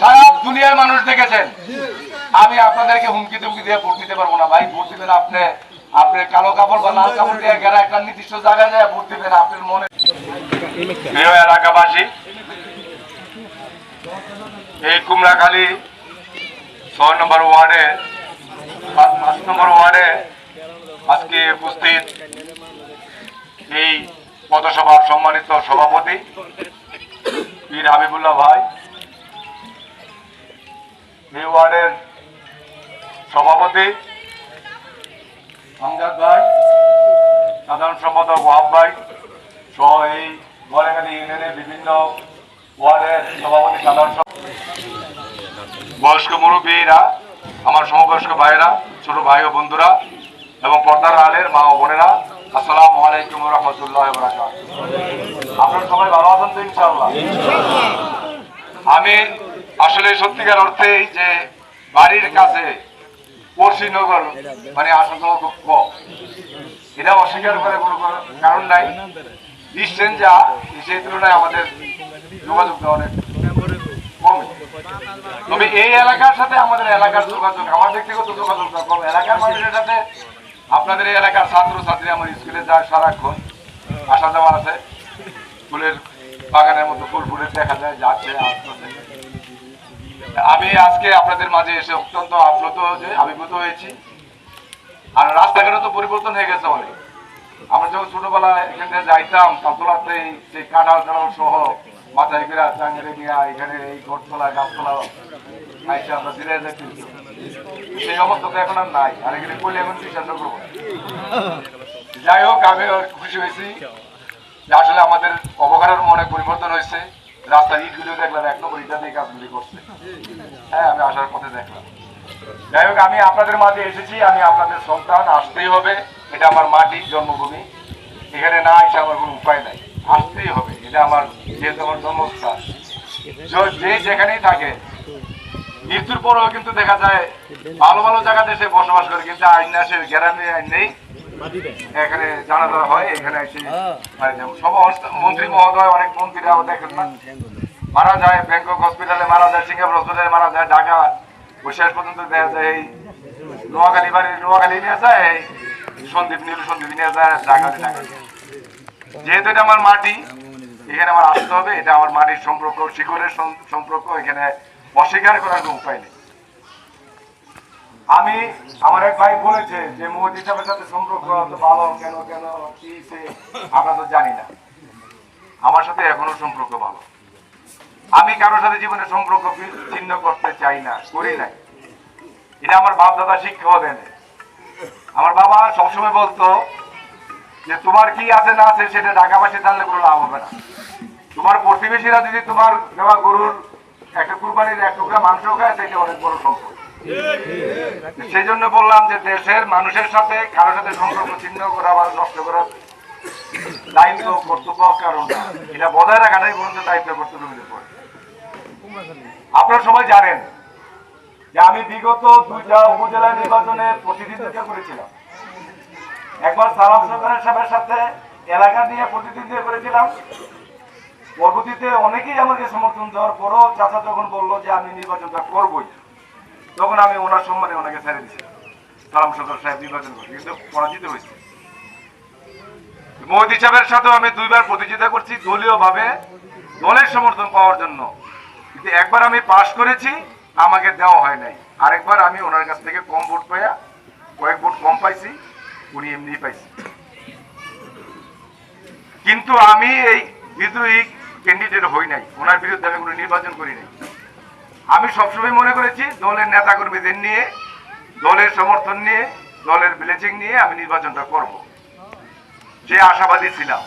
সারা দুনিয়ার মানুষ দেখেছেন। আমি আপনাদেরকে হুমকি তুমকি দিয়ে ভোট দিতে পারব না ভাই। ভোট দিবেন আপনি। আপনি কালো কাপড় বা লাল কাপড় দিয়ে একটা নির্দিষ্ট যায়, ভোট দিবেন আপনার মনে। এলাকাবাসী, এই কুমড়াখালী ছয় নম্বর ওয়ার্ডে পাঁচ নম্বর ওয়ার্ডে আজকে উপস্থিত এই পথসভার সম্মানিত সভাপতি পীর হাবিবুল্লাহ ভাই ওয়ার্ডের সভাপতি, আমজাদ ভাই, সাধারণ সম্পাদক ওয়াহাব ভাই সহ এই বলেখালী ইউনিয়নের বিভিন্ন ওয়ার্ডের সভাপতি, সাধারণ বয়স্ক মুরব্বীরা, আমার সমবয়স্ক ভাইয়েরা, ছোট ভাই ও বন্ধুরা এবং পর্দার আলের মা ও বোনেরা আসসালামু আলাইকুম রহমতুল্লাহ আপনারা সবাই ভালো আছেন তো ইনশাআল্লাহ? আমি আসলে সত্যিকার অর্থেই যে বাড়ির কাছে পড়শিনগর মানে খুব কম। এটা অস্বীকার করে কোনো কারণ নাই। ডিস্টেন্স যা, সেই তুলনায় আমাদের যোগাযোগটা অনেক তবে এই এলাকার সাথে আমাদের এলাকার যোগাযোগ, আমার ব্যক্তিগত যোগাযোগ এলাকার মানুষের সাথে আপনাদের এই এলাকার ছাত্র ছাত্রী আমার স্কুলে যায় সারাক্ষণ আসা যাওয়া আছে, ফুলের বাগানের মতো ফুল ফুলের দেখা যায় যাচ্ছে আসতেছে আমি আজকে আপনাদের মাঝে এসে অত্যন্ত আপ্লুত যে আবির্ভূত হয়েছি। আর রাস্তাঘাটও তো পরিবর্তন হয়ে গেছে অনেক। আমরা যখন ছোটবেলায় এখান যাইতাম এই- সেই কাঁঠাল টাড়াল সহ মাথায় ফেরা চাঙ্গেরে নিয়ে এখানে এই ঘরতলা, গাছতলা আইসে আমরা ফিরে যাচ্ছি সেই অবস্থা তো এখন আর নাই। আর এখানে করলে এখন বিশ্বাস করব যাই হোক, আমি খুশি হয়েছি আসলে আমাদের অবকারের অনেক পরিবর্তন হয়েছে। রাস্তার ইটগুলো দেখলাম, এক নম্বর ইটা দিয়ে কাজগুলি করছে। হ্যাঁ আমি আসার পথে দেখলাম। যাই হোক, আমি আপনাদের মাঝে এসেছি, আমি আপনাদের সন্তান, আসতেই হবে। এটা আমার মাটি, জন্মভূমি। এখানে না এসে আমার কোনো উপায় নাই। আসতেই হবে। এটা আমার, যেহেতু আমার জন্মস্থান। যে যেখানেই থাকে মৃত্যুর পরেও কিন্তু দেখা যায় ভালো ভালো জায়গাতে এসে বসবাস করে, কিন্তু আইন না, সে গ্রামে আইন নেই। এখানে জানা দেওয়া হয়, এখানে এসে সব মন্ত্রী মহোদয়, অনেক মন্ত্রীরাও দেখেন না। মারা যায়, ব্যাংকক হসপিটালে মারা যায়, সিঙ্গাপুর হসপিটালে মারা যায়, ঢাকা ওই শেষ পর্যন্ত দেখা যায় এই নোয়াখালী বাড়ি নোয়াখালী নিয়ে যায়, এই সন্দীপ নীল সন্দীপ নিয়ে যায়, ঢাকা ঢাকা যেহেতু এটা আমার মাটি, এখানে আমার আসতে হবে, এটা আমার মাটির সম্পর্ক সম- সম্পর্ক, এখানে অস্বীকার করার কোনো উপায় নেই। আমি, আমার এক ভাই বলেছে যে মোদি সাহেবের সাথে সম্পর্ক ভালো, কেন কেন আমরা তো জানি না। আমার সাথে এখনও সম্পর্ক ভালো। আমি কারোর সাথে জীবনে সম্পর্ক ছিন্ন করতে চাই না, করি নাই। এটা আমার বাপ দাদা শিক্ষাও দেন আমার বাবা সবসময় বলতো যে, তোমার কি আছে না আছে সেটা ঢাকাবাসী জানলে কোনো লাভ হবে না। তোমার প্রতিবেশীরা যদি তোমার দেওয়া গরুর একটা কুরবানির এক টুকরা মাংস খায় সেটা অনেক বড় সম্পদ। সেই জন্য বললাম যে দেশের মানুষের সাথে, কারোর সাথে সম্পর্ক ছিন্ন করা বা নষ্ট করা দায়িত্ব, কর্তব্য কারণ এটা বজায় রাখাটাই বরঞ্চ দায়িত্ব কর্তব্যের পড়ে আপনারা সবাই জানেন যে আমি বিগত দুইটা উপজেলা নির্বাচনে প্রতিনিধিত্ব করেছিলাম। একবার সালাম সরকারের সাহেবের সাথে, এলাকা নিয়ে প্রতিনিধিত্ব করেছিলাম। পরবর্তীতে অনেকেই আমাকে সমর্থন দেওয়ার পরও চাচা যখন বলল যে, আমি নির্বাচনটা করবই। তখন আমি ওনার সম্মানে ওনাকে ছেড়ে দিয়েছিলাম সালাম সরকার সাহেব নির্বাচন করে কিন্তু পরাজিত হয়েছে। মোদী সাহেবের সাথেও আমি দুইবার প্রতিযোগিতা করছি দলীয় ভাবে দলের সমর্থন পাওয়ার জন্য। কিন্তু একবার আমি পাশ করেছি, আমাকে দেওয়া হয় নাই। আরেকবার আমি ওনার কাছ থেকে কম ভোট পাইয়া, কয়েক ভোট কম পাইছি, উনি এমনি পাইছি। কিন্তু আমি এই বিদ্রোহী ক্যান্ডিডেট হই নাই। ওনার বিরুদ্ধে আমি কোনো নির্বাচন করি নাই। আমি সবসময় মনে করেছি, দলের নেতা কর্মীদের নিয়ে, দলের সমর্থন নিয়ে, দলের ব্লেচিং নিয়ে আমি নির্বাচনটা করব। যে আশাবাদী ছিলাম।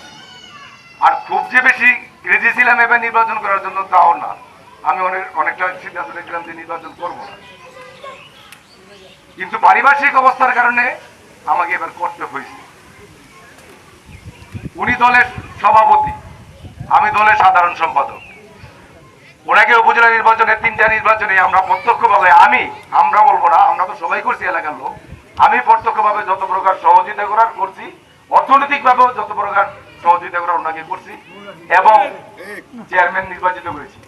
আর খুব যে বেশি ক্রেজি ছিলাম এবার নির্বাচন করার জন্য তাও না। আমি অনেক, অনেকটা সিদ্ধান্ত নিয়েছিলাম যে নির্বাচন করব না। কিন্তু পারিপার্শ্বিক অবস্থার কারণে আমাকে এবার করতে হয়েছে। উনি দলের সভাপতি। আমি দলের সাধারণ সম্পাদক। ওনাকে উপজেলা নির্বাচনে তিনটা নির্বাচনে আমরা প্রত্যক্ষভাবে আমি, আমরা বলব না, আমরা তো সবাই করছি এলাকার লোক। আমি প্রত্যক্ষভাবে যত প্রকার সহযোগিতা করার করছি অর্থনৈতিক ভাবেও যত প্রকার সহযোগিতা করার ওনাকে করছি এবং চেয়ারম্যান নির্বাচিত করেছি।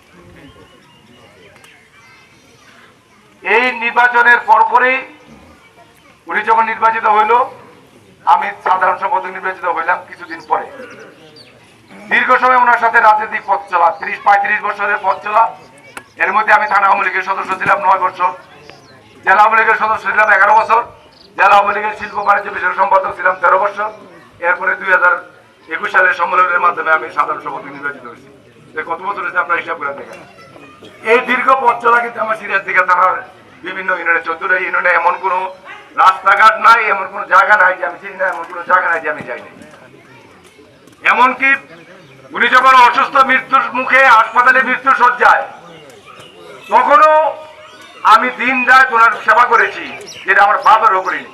এই নির্বাচনের পরপরই উনি যখন নির্বাচিত হইল, আমি সাধারণ সম্পাদক নির্বাচিত হইলাম কিছুদিন পরে। দীর্ঘ সময় ওনার সাথে রাজনৈতিক পথ চলা, ত্রিশ পঁয়ত্রিশ বছরের পথ চলা। এর মধ্যে আমি থানা আওয়ামী লীগের সদস্য ছিলাম নয় বছর। জেলা আওয়ামী লীগের সদস্য ছিলাম এগারো বছর। জেলা আওয়ামী লীগের শিল্প বাণিজ্য বিষয়ক সম্পাদক ছিলাম তেরো বছর। এরপরে দুই হাজার একুশ সালের সম্মেলনের মাধ্যমে আমি সাধারণ সভাপতি নির্বাচিত হয়েছি। কত বছর হয়েছে আপনার হিসাব করে দেখেন। এই দীর্ঘ পথ চলা কিন্তু আমার সিরিয়াস দিকে থানার বিভিন্ন ইউনিয়নে, চোদ্দটা ইউনিয়নে এমন কোনো রাস্তাঘাট নাই, এমন কোনো জায়গা নাই যে আমি চিনি না, এমন কোনো জায়গা নাই যে আমি যাই নাই এমনকি উনি যখন অসুস্থ মৃত্যুর মুখে হাসপাতালে মৃত্যু সজ্জায় তখনও আমি দিন রাত ওনার সেবা করেছি, যেটা আমার বাবারও করিনি।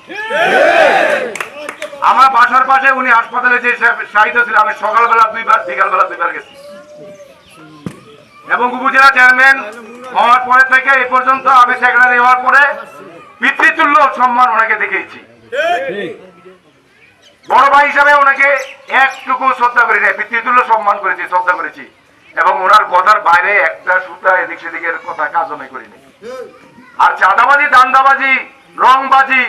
আমার বাসার পাশে উনি হাসপাতালে যে সাহিত্য ছিল, আমি সকালবেলা দুইবার, বিকালবেলা দুইবার গেছি। এবং উপজেলা চেয়ারম্যান হওয়ার পরে থেকে এ পর্যন্ত আমি সেক্রেটারি হওয়ার পরে পিতৃতুল্য সম্মান ওনাকে দেখেছি। বড় ভাই হিসাবে ওনাকে একটুকু শ্রদ্ধা করি নাই পিতৃতুল্য সম্মান করেছি শ্রদ্ধা করেছি। এবং ওনার কথার বাইরে একটা সুতা এদিক সেদিকের কথা কাজ আমি করিনি। আর চাঁদাবাজি দান্দাবাজি রংবাজি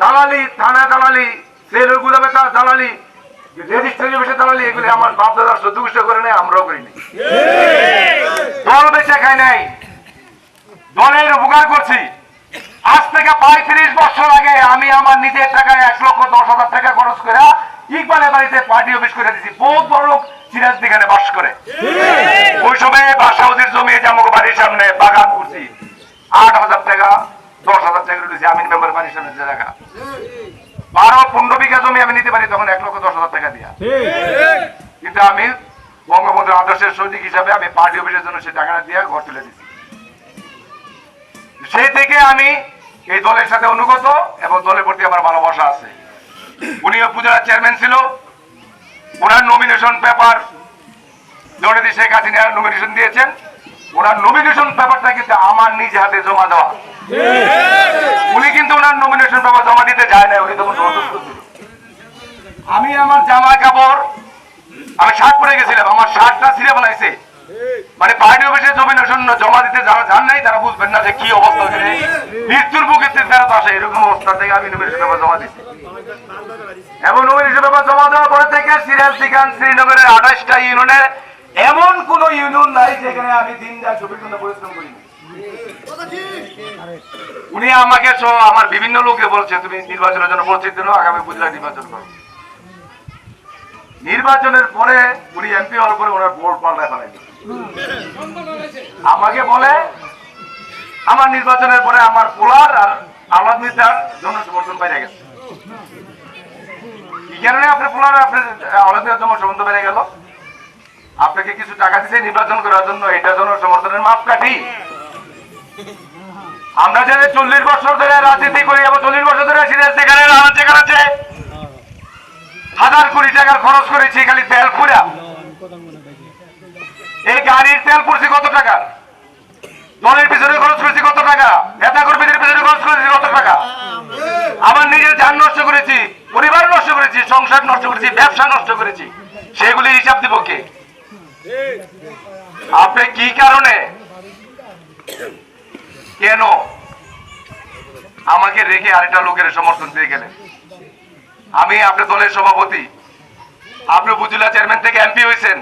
দালালি থানা দালালি সেলের গুদাবেতা দালালি রেজিস্ট্রেশন দালালি এগুলি আমার বাপ দাদার সদুষ্ট করে নেই আমরাও করিনি। দল বেচে খাই নাই। দলের উপকার করছি। আজ থেকে পঁয়ত্রিশ বছর আগে আমি আমার নিজের টাকায় এক লক্ষ দশ হাজার টাকা খরচ করে ইকবালের বাড়িতে পার্টি অফিস করে দিয়েছি। বহুত বড় লোক সিরাজ দিঘানে বাস করে। ওই সময় বাসাউদের জমি যে আমাকে বাড়ির সামনে বাগান করছি আট হাজার টাকা দশ হাজার টাকা উঠেছি আমিন মেম্বার বাড়ির সামনে যে জায়গা। বারো পনেরো বিঘা জমি আমি নিতে পারি তখন এক লক্ষ দশ হাজার টাকা দিয়া। কিন্তু আমি বঙ্গবন্ধুর আদর্শের সৈনিক হিসাবে আমি পার্টি অফিসের জন্য সেই টাকাটা দিয়ে ঘর তুলে দিচ্ছি সেই থেকে আমি এই দলের সাথে অনুগত এবং দলের প্রতি আমার ভালোবাসা আছে। উনি উপজেলার চেয়ারম্যান ছিল। ওনার নমিনেশন পেপার জননেত্রী শেখ হাসিনা নমিনেশন দিয়েছেন। ওনার নমিনেশন পেপারটা কিন্তু আমার নিজ হাতে জমা দেওয়া। উনি কিন্তু ওনার নমিনেশন পেপার জমা দিতে যায় না উনি তখন আমি আমার জামা কাপড়, আমি শার্ট পরে গেছিলাম, আমার শার্টটা ছিঁড়ে ফেলাইছে। মানে পার্টি অফিসে নমিনেশন জমা দিতে যারা যান নাই, তারা বুঝবেন না যে কি অবস্থা হয়েছে মৃত্যুর বুকে ফেরত আসে এরকম অবস্থা থেকে আমি নমিনেশন পেপার জমা দিচ্ছি এবং নমিনেশন পেপার জমা দেওয়ার পরে থেকে সিরিয়াল দিকান শ্রীনগরের আঠাশটা ইউনিয়নের এমন কোন ইউনিয়ন নাই যেখানে আমি দিন রাত চব্বিশ ঘণ্টা পরিশ্রম করি উনি আমাকে আমার বিভিন্ন লোকে বলছে, তুমি নির্বাচনের জন্য প্রস্তুত আগামী উপজেলা নির্বাচন করো। নির্বাচনের পরে উনি এমপি হওয়ার পরে ওনার বোর্ড পাল্টায় আমাকে বলে, আমার নির্বাচনের পরে আমার পোলার আর গেছে। বাইরে গেল? আপনাকে কিছু টাকা নির্বাচন করার জন্য, এটা জন্য সমর্থনের মাপকাঠি। আমরা যারা চল্লিশ বছর ধরে রাজনীতি করি এবং চল্লিশ বছর ধরে সিরিয়াস যেখানে যেখানে আছে হাজার কোটি টাকার খরচ করেছি, খালি তেল পুরা এই গাড়ির তেল পড়ছে কত টাকা? দলের পিছনে খরচ করেছি কত টাকা? নেতা কর্মীদের পিছনে খরচ করেছি কত টাকা? আমার নিজের যান নষ্ট করেছি, পরিবার নষ্ট করেছি, সংসার নষ্ট করেছি, ব্যবসা নষ্ট করেছি, সেগুলি হিসাব দিব কে? আপনি কি কারণে? কেন? আমাকে রেখে আরেকটা লোকের সমর্থন দিয়ে গেলেন। আমি আপনার দলের সভাপতি। আপনি উপজেলা চেয়ারম্যান থেকে এমপি হয়েছেন।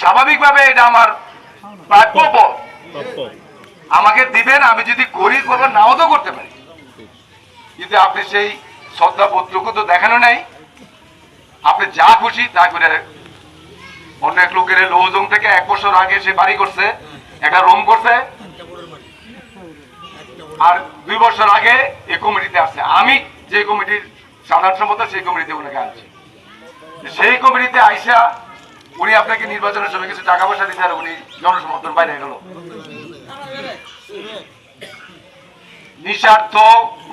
স্বাভাবিকভাবে এটা আমার প্রাপ্য। আমাকে দিবেন, আমি যদি করি করব নাও তো করতে পারি। কিন্তু আপনি সেই শ্রদ্ধা বোধটুকু তো দেখানো নাই। আপনি যা খুশি তা করে অন্য এক লোকের লৌজং থেকে এক বছর আগে সে বাড়ি করছে, একটা রুম করছে, আর দুই বছর আগে এই কমিটিতে আসছে। আমি যে কমিটির সাধারণ সম্পাদক সেই কমিটিতে ওনাকে আনছি। সেই কমিটিতে আইসা উনি আপনাকে নির্বাচনের সময় কিছু টাকা পয়সা দিতে আর উনি জনসমর্থন বাইরে গেল নিঃস্বার্থ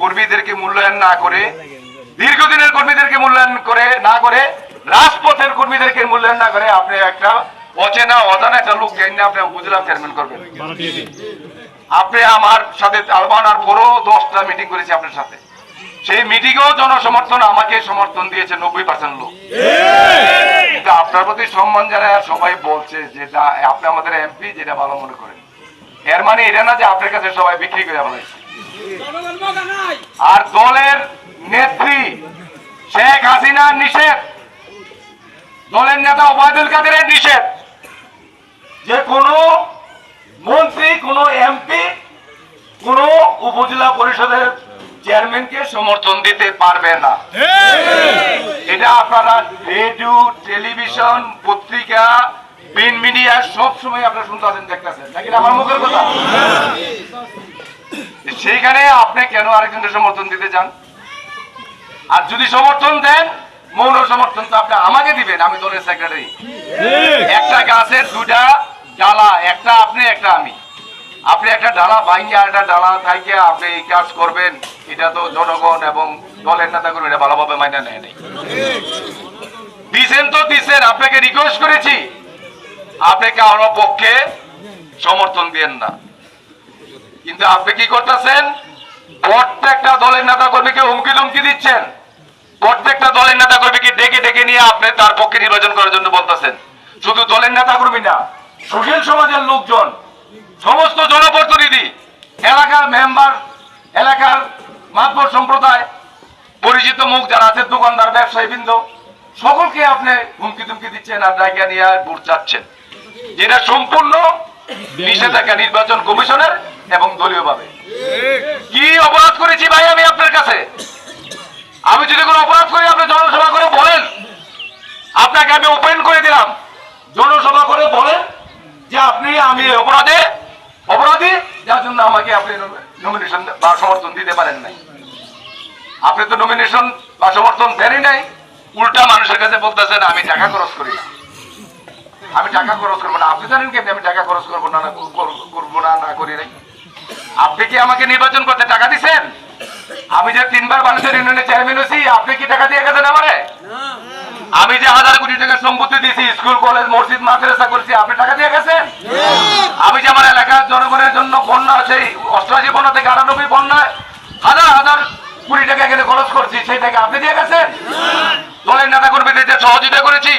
কর্মীদেরকে মূল্যায়ন না করে দীর্ঘদিনের কর্মীদেরকে মূল্যায়ন করে না করে রাজপথের কর্মীদেরকে মূল্যায়ন না করে আপনি একটা অচেনা অজানা একটা লোক এনে আপনি উপজেলা চেয়ারম্যান করবেন। আপনি আমার সাথে আলবানার পরও দশটা মিটিং করেছি আপনার সাথে। সেই মিটিংয়েও জনসমর্থন আমাকে সমর্থন দিয়েছে নব্বই পার্সেন্ট লোক। কিন্তু আপনার প্রতি সম্মান জানায় আর সবাই বলছে যেটা আপনি আমাদের এমপি যেটা ভালো মনে করেন। এর মানে এটা না যে আপনার কাছে সবাই বিক্রি করে ফেলাইছে আর দলের নেত্রী শেখ হাসিনার নিষেধ। দলের নেতা ওবায়দুল কাদেরের নিষেধ। যে কোনো মন্ত্রী কোনো এমপি কোনো উপজেলা পরিষদের চেয়ারম্যানকে সমর্থন দিতে পারবে না। এটা আপনারা রেডিও টেলিভিশন পত্রিকা প্রিন্ট মিডিয়া সব সময় আপনারা শুনতে আছেন দেখতেছেন। নাকি আমার মুখের কথা? সেইখানে আপনি কেন আরেকজনকে সমর্থন দিতে চান? আর যদি সমর্থন দেন মৌন সমর্থন তো আপনি আমাকে দিবেন আমি দলের সেক্রেটারি একটা গাছের দুটা ডালা একটা আপনি একটা আমি। আপনি একটা ডালা ভাঙিয়ে আর একটা ডালা থাকে আপনি কাজ করবেন, এটা তো জনগণ এবং দলের নেতা কর্মী এটা ভালোভাবে মাইনে নেয় নাই। দিছেন তো দিছেন, আপনাকে রিকোয়েস্ট করেছি। আপনি কারও পক্ষে সমর্থন দিয়েন না। কিন্তু আপনি কি করতেছেন? প্রত্যেকটা দলের নেতা কর্মীকে হুমকি ধুমকি দিচ্ছেন। প্রত্যেকটা দলের নেতা কর্মীকে ডেকে ডেকে নিয়ে আপনি তার পক্ষে নির্বাচন করার জন্য বলতেছেন। শুধু দলের নেতা কর্মী না সুশীল সমাজের লোকজন সমস্ত জনপ্রতিনিধি, এলাকার মেম্বার, এলাকার মাতবর সম্প্রদায়, পরিচিত মুখ যারা আছে দোকানদার ব্যবসায়ী বৃন্দ সকলকে আপনি হুমকি ধুমকি দিচ্ছেন আর জায়গা নিয়ে ভোট চাচ্ছেন। যেটা সম্পূর্ণ নিষেধাজ্ঞা নির্বাচন কমিশনের এবং দলীয় ভাবে কি অপরাধ করেছি ভাই আমি আপনার কাছে? আমি যদি কোনো অপরাধ করি, আপনি জনসভা করে বলেন। আপনাকে আমি ওপেন করে দিলাম। জনসভা করে বলেন যে আপনি আমি অপরাধে অপরাধী? যার জন্য আমাকে আপনি নমিনেশন বা সমর্থন দিতে পারেন নাই। আপনি তো নমিনেশন বা সমর্থন দেনই নাই। উল্টা মানুষের কাছে বলতেছেন, আমি টাকা খরচ করি না। আমি টাকা খরচ করব না। আপনি জানেন কেমনি আমি টাকা খরচ করব না না কর- করব না না করি নাই? আপনি কি আমাকে নির্বাচন করতে টাকা দিছেন? আমি যে তিনবার মানুষের ইউনিয়নের চেয়ারম্যান হয়েছি, আপনি কি টাকা দিয়ে গেছেন আমারে? আমি যে হাজার কোটি টাকা সম্পত্তি দিয়েছি, স্কুল, কলেজ, মসজিদ, মাদ্রাসা করেছি, আপনি টাকা দিয়ে গেছেন? আমি যে আমার এলাকার জনগণের জন্য বন্যা, সেই অষ্টআশি বন্যা থেকে আটানব্বই বন্যায় হাজার হাজার কোটি টাকা এখানে খরচ করছি, সেই টাকা আপনি দিয়ে গেছেন? দলের নেতা কর্মীদের যে সহযোগিতা করেছি,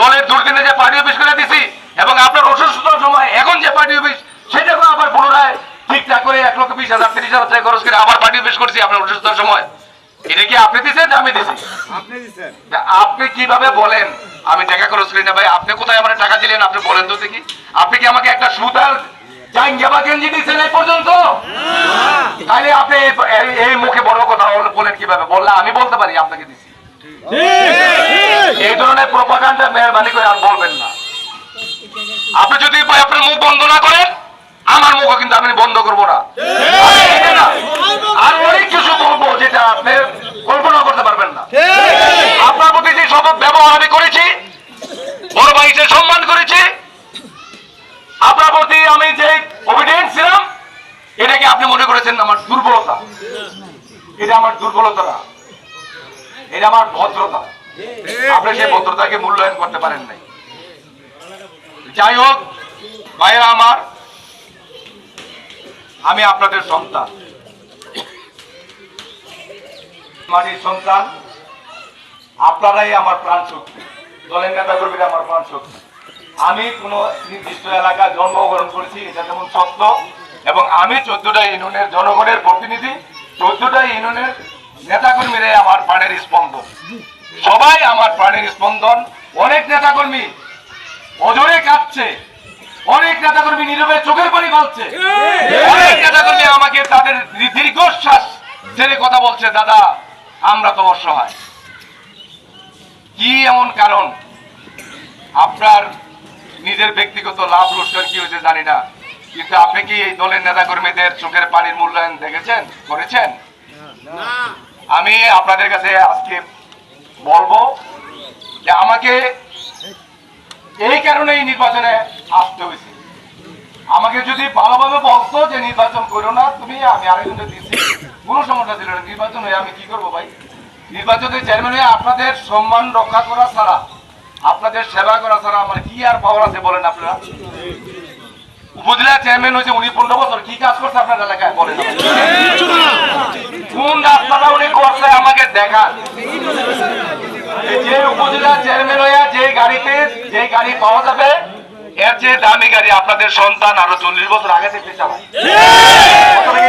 দলের দুর্দিনে যে পার্টি অফিস করে দিছি এবং আপনার অসুস্থতার সময় এখন যে পার্টি অফিস সেটাকে আবার পুনরায় ঠিকঠাক করে এক লক্ষ বিশ হাজার, তিরিশ হাজার টাকা খরচ করে আবার পার্টি অফিস করছি আপনার অসুস্থতার সময়। এটা কি আপনি দিচ্ছেন আমি দিছি। আপনি কীভাবে বলেন? আমি টাকা খরচ করি না ভাই। আপনি কোথায় আমার টাকা দিলেন? আপনি বলেন তো দেখি। আপনি কি আমাকে একটা সুতার গেঞ্জি দিচ্ছেন এই পর্যন্ত? তাহলে আপনি এই- এই- এই মুখে বড় কথা বলেন কীভাবে? বললে আমি বলতে পারি আপনাকে দিচ্ছি এই ধরনের মেহরবানি করে আর বলবেন না। আপনি যদি আপনার মুখ বন্ধ না করেন আমার মুখও কিন্তু আমি বন্ধ করব না, আর অনেক কিছু বলব যেটা আপনি কল্পনা করতে পারবেন না। আপনার প্রতি যে সব ব্যবহার আমি করেছি, বড় ভাই হিসেবে সম্মান করেছি, আপনার প্রতি আমি যে অবিডেন্স ছিলাম এটাকে আপনি মনে করেছেন আমার দুর্বলতা। এটা আমার দুর্বলতা না এটা আমার ভদ্রতা। আপনি সেই ভদ্রতাকে মূল্যায়ন করতে পারেন নাই। যাই হোক, ভাইয়েরা আমার, আমি আপনাদের সন্তান। মাটির সন্তান আপনারাই আমার প্রাণ শক্তি। দলের নেতা কর্মীরা আমার প্রাণ শক্তি। আমি কোন নির্দিষ্ট এলাকায় জন্মগ্রহণ করেছি এটা যেমন সত্য এবং আমি চোদ্দটা ইউনিয়নের জনগণের প্রতিনিধি চোদ্দটা ইউনিয়নের নেতা কর্মীরাই আমার প্রাণের স্পন্দন। সবাই আমার প্রাণের স্পন্দন। অনেক নেতা কর্মী অজরে কাঁদছে অনেক নেতা কর্মী নীরবে চোখের পানি ফেলছে অনেক নেতা কর্মী আমাকে তাদের দীর্ঘশ্বাস ছেড়ে কথা বলছে দাদা আমরা তো অসহায়। কি এমন কারণ? আপনার নিজের ব্যক্তিগত লাভ রোজগার কি হয়েছে জানি না। কিন্তু আপনি কি এই দলের নেতা কর্মীদের চোখের পানির মূল্যায়ন দেখেছেন? করেছেন? আমি আপনাদের কাছে আজকে বলব যে আমাকে এই কারণে এই নির্বাচনে আসতে হয়েছে। আমাকে যদি ভালোভাবে বলতো যে নির্বাচন করো না তুমি আমি আরেকজনকে দিচ্ছি। কোনো সমস্যা ছিল না। নির্বাচন হয়ে আমি কি করব ভাই? নির্বাচনের চেয়ারম্যান হয়ে আপনাদের সম্মান রক্ষা করা ছাড়া, আপনাদের সেবা করা ছাড়া আমার কি আর পাওয়ার আছে বলেন আপনারা? উপজেলা চেয়ারম্যান হয়েছে উনি পনেরো বছর। কি কাজ করছে আপনার এলাকায়? বলেন কোন রাস্তাটা উনি করছে আমাকে দেখান। যে উপজেলা চেয়ারম্যান হইয়া যে গাড়িতে যে গাড়ি পাওয়া যাবে এর চেয়ে দামি গাড়ি আপনাদের সন্তান আরও চল্লিশ বছর আগে থেকে চালায়।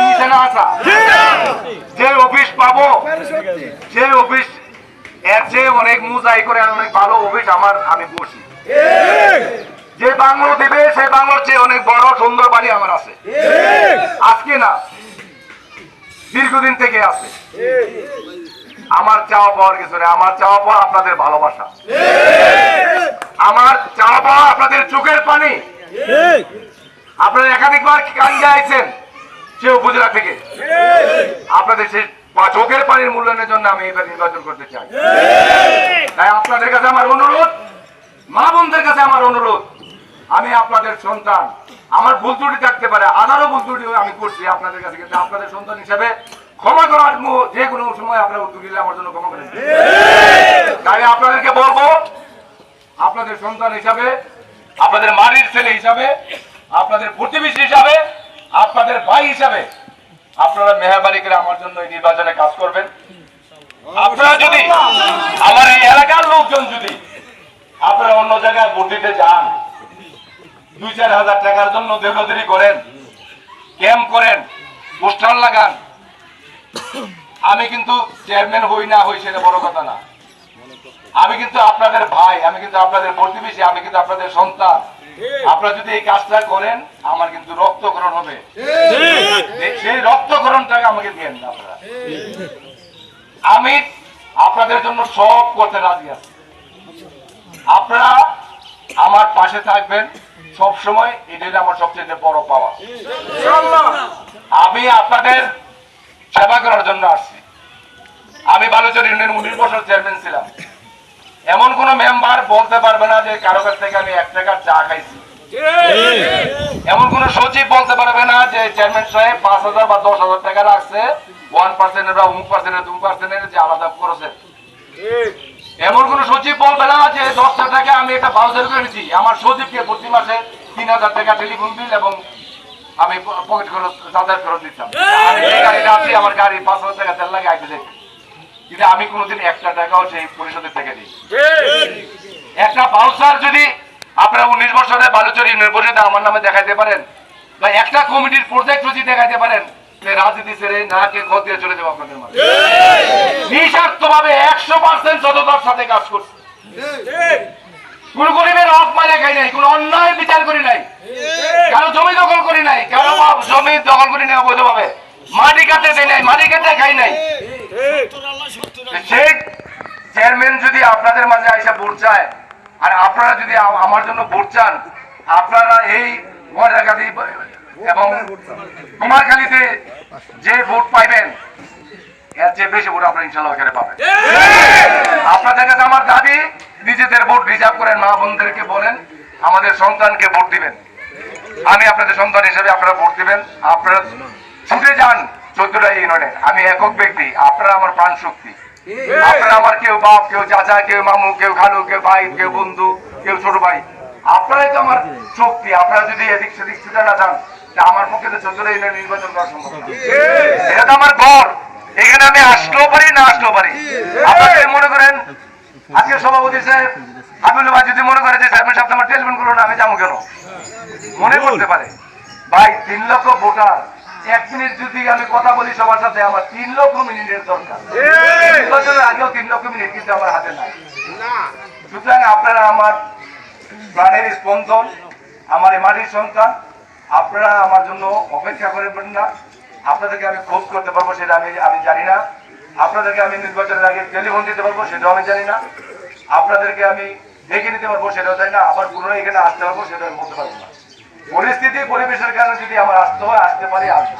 নিচে না আসা যে অফিস পাবো যে অফিস এর চেয়ে অনেক মুজাই করে অনেক ভালো অফিস আমার আমি বসি। যে বাংলো দেবে সেই বাংলোর চেয়ে অনেক বড় সুন্দর বাড়ি আমার আছে। আজকে না দীর্ঘদিন থেকে আছে। আমার চাওয়া পাওয়ার কিছু নেই আমার চাওয়া পাওয়া আপনাদের ভালোবাসা। আমার চাওয়া পাওয়া আপনাদের চোখের পানি। আপনারা একাধিকবার কাঞ্জা আইছেন সে উপজেলা থেকে। আপনাদের সেই চোখের পানির মূল্যায়নের জন্য আমি এবার নির্বাচন করতে চাই। তাই আপনাদের কাছে আমার অনুরোধ মা বোনদের কাছে আমার অনুরোধ আমি আপনাদের সন্তান আমার ভুল ত্রুটি থাকতে পারে হাজারো ভুল ত্রুটি আমি করছি আপনাদের কাছে কিন্তু আপনাদের সন্তান হিসেবে ক্ষমা করার যে কোনো সময় আপনারা উদ্যোগ নিলে আমার জন্য ক্ষমা করেন তাই আপনাদেরকে বলব আপনাদের সন্তান হিসাবে, আপনাদের মারির ছেলে হিসাবে, আপনাদের প্রতিবেশী হিসাবে, আপনাদের ভাই হিসাবে আপনারা মেহরবানি করে আমার জন্য এই নির্বাচনে কাজ করবেন। আপনারা যদি আমার এই এলাকার লোকজন যদি আপনারা অন্য জায়গায় ভোট দিতে যান, দুই চার হাজার টাকার জন্য দেবদারি করেন, ক্যাম্প করেন, পোস্টার লাগান, আমি কিন্তু চেয়ারম্যান হই না হই সেটা বড় কথা না। আমি কিন্তু আপনাদের ভাই আমি কিন্তু আপনাদের প্রতিবেশী আমি কিন্তু আপনাদের সন্তান। আপনারা যদি এই কাজটা করেন আমার কিন্তু রক্তকরণ হবে। সেই রক্তকরণটাকে আমাকে দিয়েন না আপনারা। আমি আপনাদের জন্য সব করতে রাজি আছি। আপনারা আমার পাশে থাকবেন। সব সময় এটাই আমার সবচেয়ে বড় পাওয়া। আমি আপনাদের সেবা করার জন্য আসছি। আমি বালুচর ইউনিয়ন উনিশ বছর চেয়ারম্যান ছিলাম। এমন কোন মেম্বার বলতে পারবে না যে কারও কাছ থেকে আমি এক টাকার চা খাইছি। এমন কোন সচিব বলতে পারবে না যে চেয়ারম্যান সাহেব পাঁচ হাজার বা দশ হাজার টাকা রাখছে ওয়ান পার্সেন্টের বা অমুক পার্সেন্টের দু পার্সেন্টের যে আলাদা করেছে এমন কোন সচিব বলবে না যে দশটা টাকা আমি একটা বাউচার করে নিচ্ছি আমার সচিবকে প্রতি মাসে তিন হাজার টাকা টেলিফোন বিল এবং আমি পকেট খরচ যাতায়াত খরচ দিতাম। আমার গাড়ি পাঁচ হাজার টাকা তেল লাগে আইতে দেখি। কিন্তু আমি কোনোদিন একটা টাকাও সেই পরিষদের থেকে দিই। একটা বাউচার যদি আপনারা উনিশ বছরে বালুচর ইউনিয়ন পরিষদে আমার নামে দেখাইতে পারেন বা একটা কমিটির প্রজেক্ট যদি দেখাইতে পারেন রাজনীতি ছেড়ে না কে ঘর দিয়ে চলে যাব আপনাদের মাঝে। নিঃস্বার্থ ভাবে একশো পার্সেন্ট সততার সাথে কাজ করছে। কোন গরিবের হক মারে খাই নাই কোন অন্যায় বিচার করি নাই। কারও জমি দখল করি নাই কারও জমি দখল করি নাই অবৈধ ভাবে মাটি কাটতে দেয় নাই, মাটি কাটতে খাই নাই। চেয়ারম্যান যদি আপনাদের মাঝে আইসা ভোট চায়, আর আপনারা যদি আমার জন্য ভোট চান, আপনারা এই এবং কুমারখালীতে যে ভোট পাইবেন, এর চেয়ে বেশি ভোট আপনারা ইনশাল্লাহ এখানে পাবেন। আপনাদের কাছে আমার দাবি, নিজেদের ভোট রিজার্ভ করেন, মা বোনদেরকে বলেন, আমাদের সন্তানকে ভোট দিবেন। আমি আপনাদের সন্তান হিসেবে আপনারা ভোট দিবেন, আপনারা ছুটে যান চোদ্দটা ইউনিয়নে। আমি একক ব্যক্তি আপনারা আমার প্রাণ শক্তি। আপনারা আমার কেউ বাপ কেউ চাচা কেউ মামু কেউ খালু কেউ ভাই কেউ বন্ধু কেউ ছোট ভাই। আপনারাই তো আমার শক্তি আপনারা যদি এদিক সেদিক ছুটে না যান আমার পক্ষে তো চোদ্দটা ইউনিয়ন নির্বাচন করা সম্ভব এটা তো আমার ঘর। এখানে আমি আসলেও পারি না আসলেও পারি। আপনারা মনে করেন আজকে সভাপতি সাহেব হাবিবুল ভাই যদি মনে করে যে চেয়ারম্যান সাহেব আমার টেলিফোন আমি যাব কেন? মনে করতে পারে। ভাই তিন লক্ষ ভোটার এক মিনিট যদি আমি কথা বলি সবার সাথে আমার তিন লক্ষ মিনিটের দরকার। নির্বাচনের আগেও তিন লক্ষ মিনিট কিন্তু আমার হাতে নাই। সুতরাং আপনারা আমার প্রাণের স্পন্দন আমার এই মাটির সন্তান আপনারা আমার জন্য অপেক্ষা করবেন না। আপনাদেরকে আমি খোঁজ করতে পারব সেটা আমি আমি জানি না। আপনাদেরকে আমি নির্বাচনের আগে টেলিফোন দিতে পারব সেটাও আমি জানি না। আপনাদেরকে আমি দেখে নিতে পারব সেটাও জানি না। আবার পুনরায় এখানে আসতে পারব সেটাও আমি বলতে পারব না। পরিস্থিতি পরিবেশের কারণে যদি আমার আসতে হয়, আসতে পারি আসব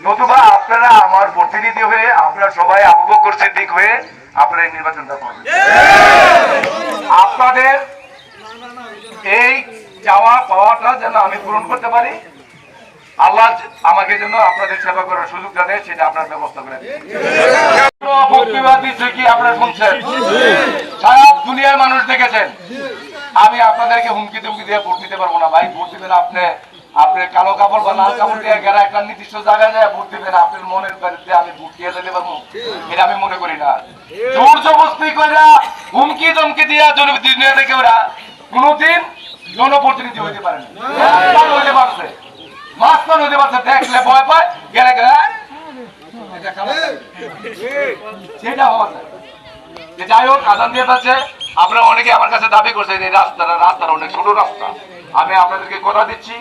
নতুবা আপনারা আমার প্রতিনিধি হয়ে, আপনারা সবাই আবু বকর সিদ্দিক হয়ে আপনারা এই নির্বাচনটা করবেন। আপনাদের এই চাওয়া পাওয়াটা যেন আমি পূরণ করতে পারি, আল্লাহ আমাকে যেন আপনাদের সেবা করার সুযোগটা দেয় সেটা আপনার ব্যবস্থা করে দিন। আপনারা শুনছেন? সারা দুনিয়ার মানুষ দেখেছেন। আমি আপনাদেরকে হুমকি তুমকি দিয়ে ভোট দিতে পারব না, ভাই। ভোট দিবেন আপনি। আপনি কালো কাপড় বা লাল কাপড় দিয়ে গেলে একটা নির্দিষ্ট জায়গায় যায়, ভোট দিবেন। আপনার মনের বাড়িতে আমি ভোট দিয়ে দিতে পারব। এটা আমি মনে করি না। জোর জবস্তি করে হুমকি ধমকি দিয়া জনপ্রতিনিধি থেকে ওরা কোনোদিন জনপ্রতিনিধি হইতে পারে না। হইতে পারছে। মাস্টার হইতে পারছে। দেখলে ভয় পায়, গেলে গেলে। সেটা হওয়া যাই হোক আদান দিয়ে আছে। আপনারা অনেকে আমার কাছে দাবি করছেন এই রাস্তাটা রাস্তাটা অনেক ছোট রাস্তা। আমি আপনাদেরকে কথা দিচ্ছি।